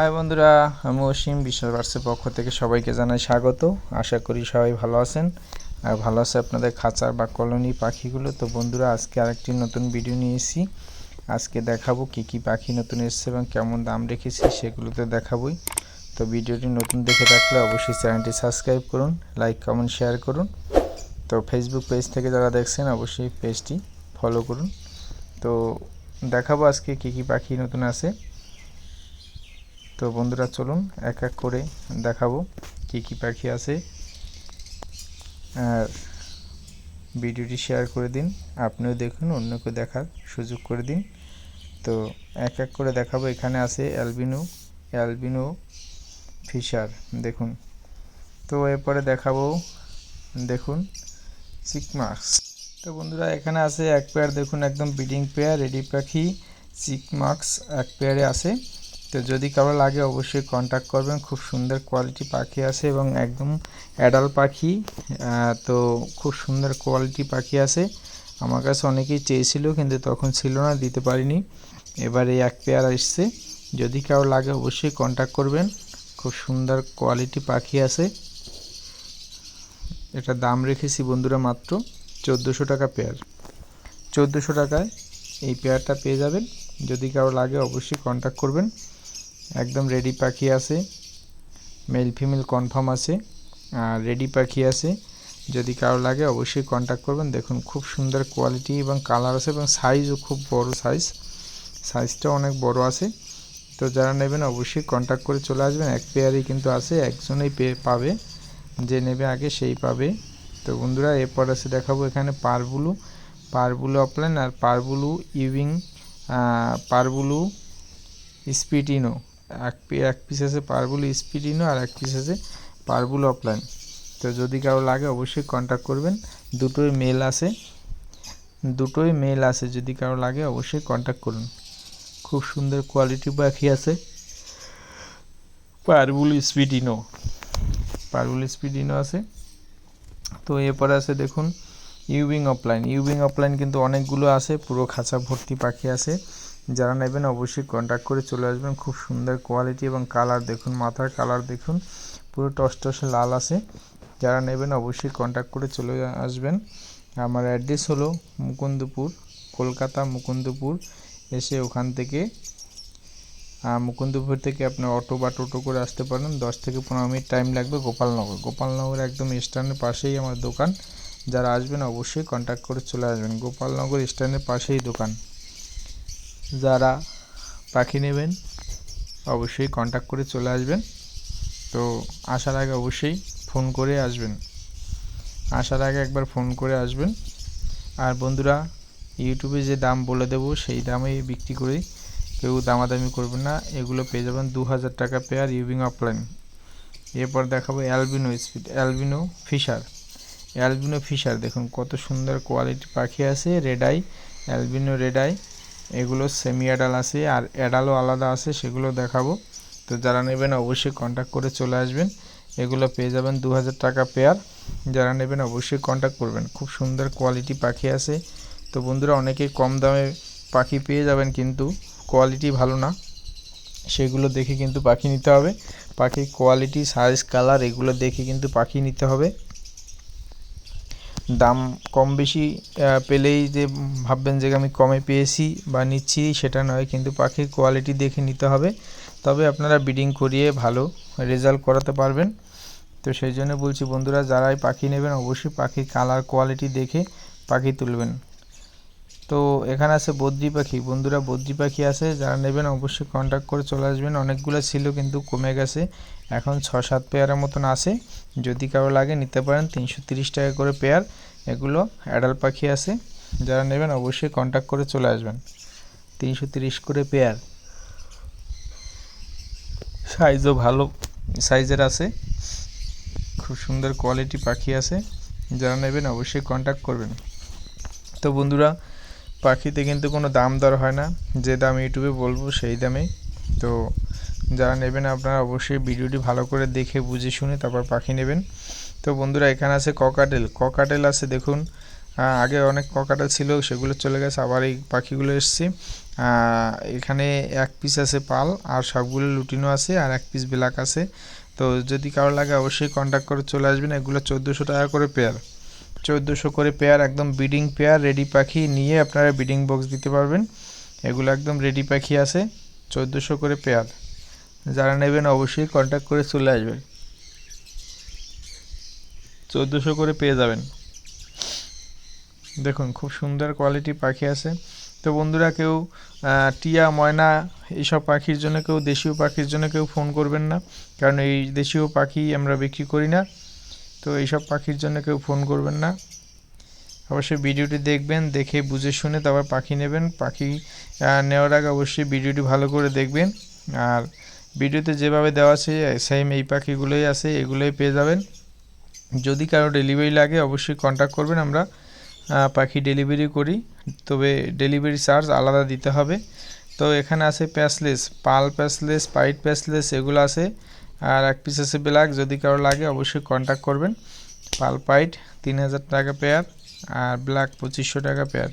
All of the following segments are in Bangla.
হাই বন্ধুরা আমি অসীম বিশাল বার্সের পক্ষ থেকে সবাইকে জানাই স্বাগত। আশা করি সবাই ভালো আছেন। আর ভালো আছে আপনাদের খাঁচার বা কলোনি পাখিগুলো। তো বন্ধুরা, আজকে আরেকটি নতুন ভিডিও নিয়ে এসেছি। আজকে দেখাবো কি কি পাখি নতুন এসেছে এবং কেমন দাম রেখেছি সেগুলো তো দেখাবোই। তো ভিডিওটি নতুন দেখে থাকলে অবশ্যই চ্যানেলটি সাবস্ক্রাইব করুন লাইক কমেন্ট শেয়ার করুন। তো ফেসবুক পেজ থেকে যারা দেখছেন, অবশ্যই পেজটি ফলো করুন। তো দেখাবো আজকে কি কি পাখি নতুন আছে। তো বন্ধুরা চলুন এক এক করে দেখাবো কি কি পাখি আছে। আর ভিডিওটি শেয়ার করে দিন, আপনিও দেখুন অন্যকে দেখার সুযোগ করে দিন। তো এক এক করে দেখাবো, এখানে আছে অ্যালবিনো অ্যালবিনো ফিশার, দেখুন। তো এরপরে দেখাবো, দেখুন, চিকমাক্স। তো বন্ধুরা, এখানে আছে এক পেয়ার দেখুন, একদম ব্রিডিং পেয়ার রেডি পাখি, চিকমাক্স এক পেয়ারে আছে। তো যদি কারও লাগে অবশ্যই কন্ট্যাক্ট করবেন। খুব সুন্দর কোয়ালিটি পাখি আছে এবং একদম অ্যাডাল পাখি তো খুব সুন্দর কোয়ালিটি পাখি আছে। আমার কাছে অনেকেই চেয়েছিল কিন্তু তখন ছিল না, দিতে পারিনি। এবার এই এক পেয়ার এসছে যদি কারও লাগে অবশ্যই কন্ট্যাক্ট করবেন। খুব সুন্দর কোয়ালিটি পাখি আছে। এটা দাম রেখেছি বন্ধুরা মাত্র চোদ্দোশো টাকা পেয়ার চোদ্দোশো টাকায় এই পেয়ারটা পেয়ে যাবেন। যদি কারও লাগে অবশ্যই কন্ট্যাক্ট করবেন। একদম রেডি পাখি আছে। মেল ফিমেল কনফার্ম আছে। আর রেডি পাখি আছে। যদি কারও লাগে অবশ্যই কন্ট্যাক্ট করবেন। দেখুন, খুব সুন্দর কোয়ালিটি এবং কালার আছে এবং সাইজও খুব বড় সাইজ সাইজটাও অনেক বড় আছে। তো যারা নেবেন অবশ্যই কন্ট্যাক্ট করে চলে আসবেন। এক পেয়ারই কিন্তু আছে, একজনেই পেয়ে পাবে। যে নেবে আগে সেই পাবে। তো বন্ধুরা, এরপর আছে দেখাবো এখানে পারবুলু। পারবুলু অফলাইন আর পারবুলু ইভিং পারবুলু স্পিটিনো এক এক পিস আছে পারবুল স্পিডিনো আর এক পিস আছে পারবুল অফলাইন তো যদি কারও লাগে অবশ্যই কন্ট্যাক্ট করবেন। দুটোই মেল আছে। দুটোই মেল আছে। যদি কারও লাগে অবশ্যই কন্ট্যাক্ট করুন। খুব সুন্দর কোয়ালিটি পাখি আছে। পারবুল স্পিডিনো পারবুল স্পিডিনো আছে। তো এরপরে আছে দেখুন ইউবিং অফলাইন ইউবিং অফলাইন কিন্তু অনেকগুলো আছে। পুরো খাঁচা ভর্তি পাখি আছে। যারা নেবেন অবশ্যই কন্ট্যাক্ট করে চলে আসবেন। খুব সুন্দর কোয়ালিটি এবং কালার দেখুন, মাথার কালার দেখুন। পুরো টসটসে লাল আছে। যারা নেবেন অবশ্যই কন্ট্যাক্ট করে চলে আসবেন। আমার অ্যাড্রেস হলো মুকুন্দপুর, কলকাতা মুকুন্দপুর। এসে ওখান থেকে মুকুন্দপুর থেকে আপনি অটো বা টোটো করে আসতে পারেন। দশ থেকে পনেরো মিনিট টাইম লাগবে গোপালনগর। গোপালনগর একদম স্ট্যান্ডের পাশেই আমার দোকান। যারা আসবেন অবশ্যই কন্ট্যাক্ট করে চলে আসবেন। গোপালনগর স্ট্যান্ডের পাশেই দোকান। যারা পাখি নেবেন, অবশ্যই কন্ট্যাক্ট করে চলে আসবেন। তো আসার আগে অবশ্যই ফোন করে আসবেন। আসার আগে একবার ফোন করে আসবেন। আর বন্ধুরা ইউটিউবে যে দাম বলে দেব, সেই দামেই বিক্রি করি কেউ দামাদামি করবেন না। এগুলো পেয়ে যাবেন দু হাজার টাকা পেয়ার ইউবিং অফলাইন এরপর দেখাবো albino speed albino Fischer albino Fischer দেখুন কত সুন্দর কোয়ালিটি পাখি আছে red eye albino red eye এগুলো সেমি অ্যাডাল আছে আর অ্যাডালও আলাদা আছে, সেগুলো দেখাবো। তো যারা নেবেন অবশ্যই কন্ট্যাক্ট করে চলে আসবেন। এগুলো পেয়ে যাবেন দু হাজার টাকা পেয়ার যারা নেবেন অবশ্যই কন্ট্যাক্ট করবেন। খুব সুন্দর কোয়ালিটি পাখি আছে। তো বন্ধুরা অনেকেই কম দামে পাখি পেয়ে যাবেন কিন্তু কোয়ালিটি ভালো না। সেগুলো দেখে কিন্তু পাখি নিতে হবে। পাখির কোয়ালিটি সাইজ কালার এগুলো দেখে কিন্তু পাখি নিতে হবে। দাম কম বেশি পেলেই যে ভাববেন যে আমি কমে পেয়েছি বা নিচ্ছি সেটা নয়, কিন্তু পাখির কোয়ালিটি দেখে নিতে হবে। তবে আপনারা ব্রিডিং করিয়ে ভালো রেজাল্ট করাতে পারবেন। তো সেই জন্য বলছি বন্ধুরা, যারাই পাখি নেবেন, অবশ্যই পাখির কালার কোয়ালিটি দেখে পাখি তুলবেন। তো এখানে আছে বদ্রি পাখি। বন্ধুরা, বদ্রি পাখি আছে, যারা নেবেন অবশ্যই কন্ট্যাক্ট করে চলে আসবেন। অনেকগুলো ছিল কিন্তু কমে গেছে। এখন ছ সাত পেয়ারের মতন আছে। যদি কারও লাগে নিতে পারেন, তিনশো তিরিশ টাকা করে পেয়ার এগুলো অ্যাডাল পাখি আছে। যারা নেবেন অবশ্যই কন্ট্যাক্ট করে চলে আসবেন। তিনশো তিরিশ করে পেয়ার সাইজও ভালো সাইজের আছে। খুব সুন্দর কোয়ালিটি পাখি আছে। যারা নেবেন অবশ্যই কন্ট্যাক্ট করবেন। তো বন্ধুরা পাখিতে কিন্তু কোনো দাম দর হয় না। যে দাম ইউটিউবে বলব সেই দামে তো যারা নেবেন আপনারা অবশ্যই ভিডিওটি ভালো করে দেখে বুঝে শুনে তারপর পাখি নেবেন। তো বন্ধুরা, এখানে আছে ককাটেল। ককাটেল আছে দেখুন আগে অনেক ককাটেল ছিল, সেগুলো চলে গেছে, আবার এই পাখিগুলো এসছে। এখানে এক পিস আছে পাল, আর সবগুলো লুটিনো আছে, আর এক পিস ব্ল্যাক আছে। তো যদি কারও লাগে অবশ্যই কন্ট্যাক্ট করে চলে আসবেন। এগুলো চোদ্দোশো টাকা করে পেয়ার চোদ্দোশো করে পেয়ার একদম বিডিং পেয়ার রেডি পাখি নিয়ে আপনারা ব্রিডিং বক্স দিতে পারবেন। এগুলো একদম রেডি পাখি আছে, চোদ্দোশো করে পেয়ার যারা নেবেন অবশ্যই কন্ট্যাক্ট করে চলে আসবেন। চোদ্দোশো করে পেয়ে যাবেন। দেখুন, খুব সুন্দর কোয়ালিটি পাখি আছে। তো বন্ধুরা কেউ টিয়া, ময়না এইসব পাখির জন্য কেউ, দেশীয় পাখির জন্য কেউ ফোন করবেন না। কারণ এই দেশীয় পাখি আমরা বিক্রি করি না। তো এইসব পাখির জন্য কেউ ফোন করবেন না। অবশ্যই ভিডিওটি দেখবেন, দেখে বুঝে শুনে তারপর পাখি নেবেন। পাখি নেওয়ার আগে অবশ্যই ভিডিওটি ভালো করে দেখবেন। আর ভিডিওতে যেভাবে দেওয়া আছে সেম এই পাখিগুলোই আছে, এগুলোই পেয়ে যাবেন। যদি কারও ডেলিভারি লাগে, অবশ্যই কন্ট্যাক্ট করবেন আমরা। পাখি ডেলিভারি করি। তবে ডেলিভারি চার্জ আলাদা দিতে হবে। তো এখানে আছে প্যাসলেস পাল প্যাসলেস পাইট প্যাসলেস এগুলো আছে। আর এক পিস আছে ব্ল্যাক যদি কারও লাগে অবশ্যই কন্ট্যাক্ট করবেন। পাল পাইট তিন হাজার টাকা পেয়ার আর ব্ল্যাক পঁচিশশো টাকা পেয়ার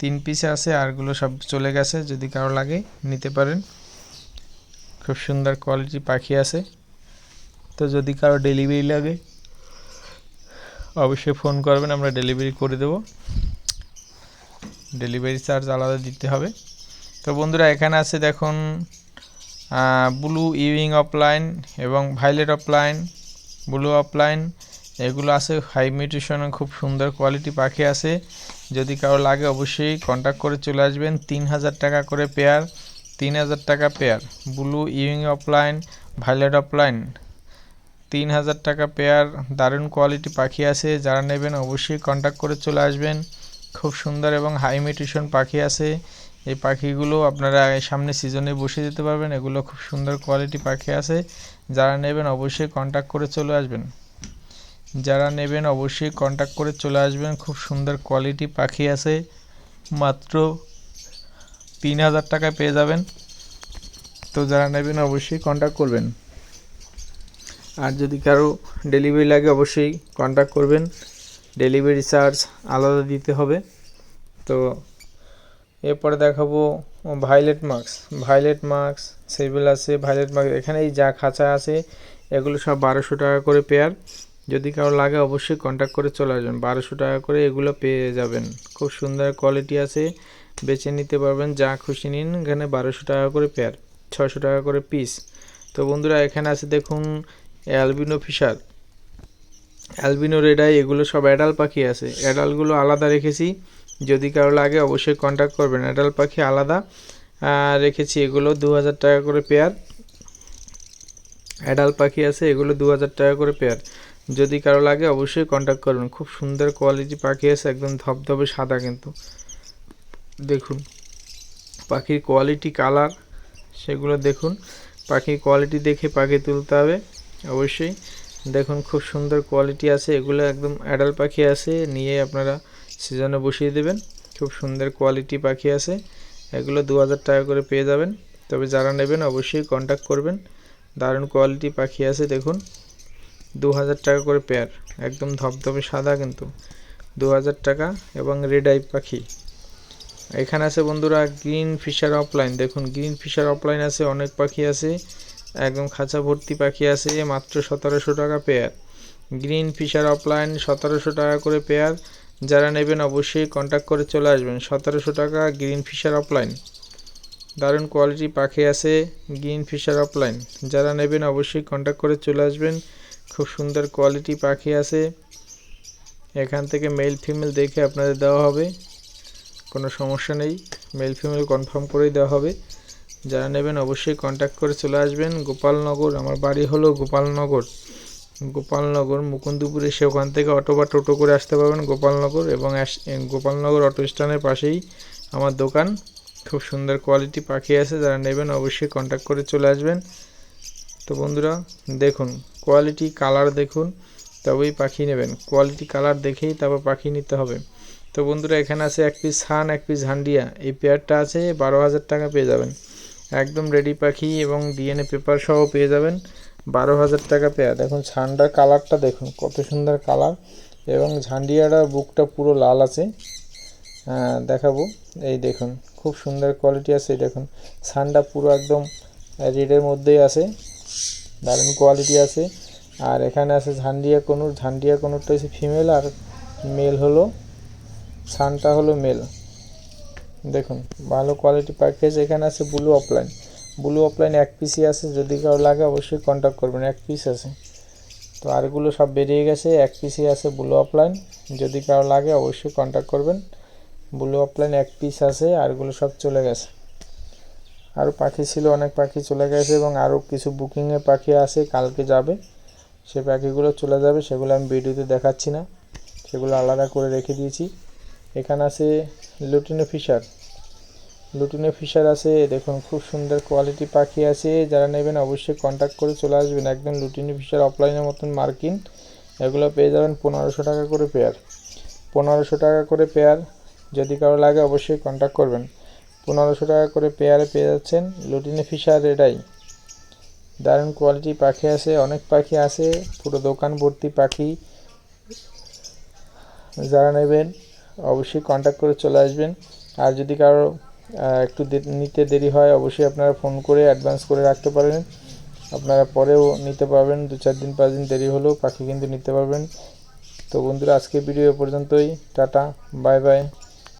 তিন পিসে আছে, আরগুলো সব চলে গেছে, যদি কারও লাগে নিতে পারেন। খুব সুন্দর কোয়ালিটি পাখি আছে। তো যদি কারও ডেলিভারি লাগে, অবশ্যই ফোন করবেন, আমরা ডেলিভারি করে দেব। ডেলিভারি চার্জ আলাদা দিতে হবে। তো বন্ধুরা, এখানে আছে দেখুন ব্লু ইউইং অফলাইন এবং ভাইলেট অফলাইন ব্লু অফলাইন এগুলো আছে হাই মিউটেশনের খুব সুন্দর কোয়ালিটি পাখি আছে। যদি কারও লাগে অবশ্যই কন্ট্যাক্ট করে চলে আসবেন। তিন হাজার টাকা করে পেয়ার তিন হাজার টাকা পেয়ার ব্লু ইউইং অফলাইন ভাইলেট অফলাইন তিন হাজার টাকা পেয়ার দারুণ কোয়ালিটি পাখি আছে। যারা নেবেন অবশ্যই কন্ট্যাক্ট করে চলে আসবেন। খুব সুন্দর এবং হাই মিউটেশন পাখি আছে। এই পাখিগুলো আপনারা সামনে সিজনে বসে যেতে পারবেন। এগুলো খুব সুন্দর কোয়ালিটি পাখি আছে। যারা নেবেন অবশ্যই কন্ট্যাক্ট করে চলে আসবেন। যারা নেবেন অবশ্যই কন্ট্যাক্ট করে চলে আসবেন। খুব সুন্দর কোয়ালিটি পাখি আছে। মাত্র তিন হাজার টাকায় পেয়ে যাবেন। তো যারা নেবেন অবশ্যই কন্ট্যাক্ট করবেন। আর যদি কারও ডেলিভারি লাগে অবশ্যই কন্ট্যাক্ট করবেন। ডেলিভারি চার্জ আলাদা দিতে হবে। তো এরপরে দেখাবো ভাইলেট মাস্ক ভাইলেট মাস্ক সেগুলো আছে ভাইলেট মাস্ক এখানে এই যা খাঁচা আছে, এগুলো সব বারোশো টাকা করে পেয়ার যদি কারও লাগে অবশ্যই কন্ট্যাক্ট করে চলে আসবেন, বারোশো টাকা করে এগুলো পেয়ে যাবেন। খুব সুন্দর কোয়ালিটি আছে, বেছে নিতে পারবেন, যা খুশি নিন, এখানে বারোশো টাকা করে পেয়ার ছশো টাকা করে পিস তো বন্ধুরা, এখানে আছে দেখুন অ্যালবিনো ফিশার অ্যালবিনো রেডাই এগুলো সব অ্যাডাল পাখি আছে। অ্যাডালগুলো আলাদা রেখেছি। যদি কারও লাগে অবশ্যই কন্ট্যাক্ট করবেন। অ্যাডাল পাখি আলাদা। রেখেছি এগুলো দু হাজার টাকা করে পেয়ার অ্যাডাল পাখি আছে, এগুলো দু হাজার টাকা করে পেয়ার যদি কারও লাগে অবশ্যই কন্ট্যাক্ট করবেন। খুব সুন্দর কোয়ালিটি পাখি আছে, একদম ধবধবে সাদা কিন্তু। দেখুন, পাখির কোয়ালিটি কালার সেগুলো দেখুন। পাখির কোয়ালিটি দেখে পাখি তুলতে হবে, অবশ্যই। দেখুন, খুব সুন্দর কোয়ালিটি আছে। এগুলো একদম অ্যাডাল পাখি আছে, নিয়ে আপনারা সিজনে বসিয়ে দেবেন। খুব সুন্দর কোয়ালিটি পাখি আছে। এগুলো দু হাজার টাকা করে পেয়ে যাবেন। তবে যারা নেবেন অবশ্যই কন্ট্যাক্ট করবেন। দারুণ কোয়ালিটি পাখি আছে, দেখুন। দু হাজার টাকা করে পেয়ার একদম ধবধবে সাদা কিন্তু। দু হাজার টাকা এবং রেড আই পাখি। এখানে আছে বন্ধুরা গ্রিন ফিশার অফলাইন দেখুন গ্রিন ফিশার অফলাইন আছে, অনেক পাখি আছে। একদম খাঁচা ভর্তি পাখি আছে, মাত্র সতেরোশো টাকা পেয়ার গ্রিন ফিশার অফলাইন সতেরোশো টাকা করে পেয়ার যারা নেবেন অবশ্যই কন্ট্যাক্ট করে চলে আসবেন। সতেরোশো টাকা গ্রিন ফিশার অফলাইন দারুণ কোয়ালিটি পাখি আছে গ্রিন ফিশার অফলাইন যারা নেবেন অবশ্যই কন্ট্যাক্ট করে চলে আসবেন। খুব সুন্দর কোয়ালিটি পাখি আছে। এখান থেকে মেল ফিমেল দেখে আপনাদের দেওয়া হবে। কোনো সমস্যা নেই। মেল ফিমেল কনফার্ম করেই দেওয়া হবে। যারা নেবেন অবশ্যই কন্ট্যাক্ট করে চলে আসবেন। গোপালনগর, আমার বাড়ি হলো গোপালনগর। গোপালনগর, মুকুন্দপুরে এসে ওখান থেকে অটো বা টোটো করে আসতে পারবেন গোপালনগর এবং গোপালনগর অটো স্ট্যান্ডের পাশেই আমার দোকান। খুব সুন্দর কোয়ালিটি পাখি আছে, যারা নেবেন অবশ্যই কন্ট্যাক্ট করে চলে আসবেন। তো বন্ধুরা, দেখুন কোয়ালিটি কালার দেখুন, তবেই পাখি নেবেন। কোয়ালিটি কালার দেখেই তারপর পাখি নিতে হবে। তো বন্ধুরা, এখানে আছে এক পিস হান, এক পিস হান্ডিয়া। এই পেয়ারটা আছে, বারো হাজার টাকা পেয়ে যাবেন। একদম রেডি পাখি এবং ডিএনএ পেপার সহ পেয়ে যাবেন। বারো হাজার টাকা পেয়ার দেখুন ছানটার কালারটা দেখুন, কত সুন্দর কালার। এবং ঝান্ডিয়াটা বুকটা পুরো লাল আছে। হ্যাঁ দেখাবো। এই দেখুন, খুব সুন্দর কোয়ালিটি আছে দেখুন। সানটা পুরো একদম রেডের মধ্যেই আছে। দারুণ কোয়ালিটি আছে। আর এখানে আছে ঝান্ডিয়া কনুর। ঝান্ডিয়া কনুরটা হচ্ছে ফিমেল আর মেল হলো সানটা হলো মেল দেখুন, ভালো কোয়ালিটি আছে এখানে আছে ব্লু অফলাইন ব্লু অফলাইন এক পিসই আছে, যদি কারও লাগে অবশ্যই কন্ট্যাক্ট করবেন, এক পিস আছে। তো আরগুলো সব বেরিয়ে গেছে, এক পিসই আছে ব্লু অফলাইন যদি কারও লাগে অবশ্যই কন্ট্যাক্ট করবেন। ব্লু অফলাইন এক পিস আছে আরগুলো সব চলে গেছে। আরও পাখি ছিল, অনেক পাখি চলে গেছে এবং আরও কিছু বুকিংয়ে পাখি আছে, কালকে যাবে। সে পাখিগুলো চলে যাবে, সেগুলো আমি ভিডিওতে দেখাচ্ছি না। সেগুলো আলাদা করে রেখে দিয়েছি। এখানে আছে লুটিনো ফিশার লুটিনো ফিশার আছে, দেখুন, খুব সুন্দর কোয়ালিটি পাখি আছে, যারা নেবেন অবশ্যই কন্ট্যাক্ট করে চলে আসবেন, একদম লুটিনো ফিশার অফলাইনের মতন মার্কিন, এগুলো পেয়ে যাবেন পনেরোশো টাকা করে পেয়ার পনেরোশো টাকা করে পেয়ার যদি কারও লাগে অবশ্যই কন্ট্যাক্ট করবেন, পনেরোশো টাকা করে পেয়ারে পেয়ে যাচ্ছেন লুটিনো ফিশার এটাই, দারুণ কোয়ালিটি পাখি আছে, অনেক পাখি আছে, পুরো দোকান ভর্তি পাখি, যারা নেবেন, অবশ্যই কন্ট্যাক্ট করে চলে আসবেন, আর যদি কারও একটু নিতে দেরি হয়, অবশ্যই আপনারা ফোন করে অ্যাডভান্স করে রাখতে পারেন। আপনারা পরেও নিতে পারবেন, দু চার দিন, পাঁচ দিন দেরি হলেও পাখি কিন্তু নিতে পারবেন। তো বন্ধুরা আজকে ভিডিও পর্যন্তই। Tata bye bye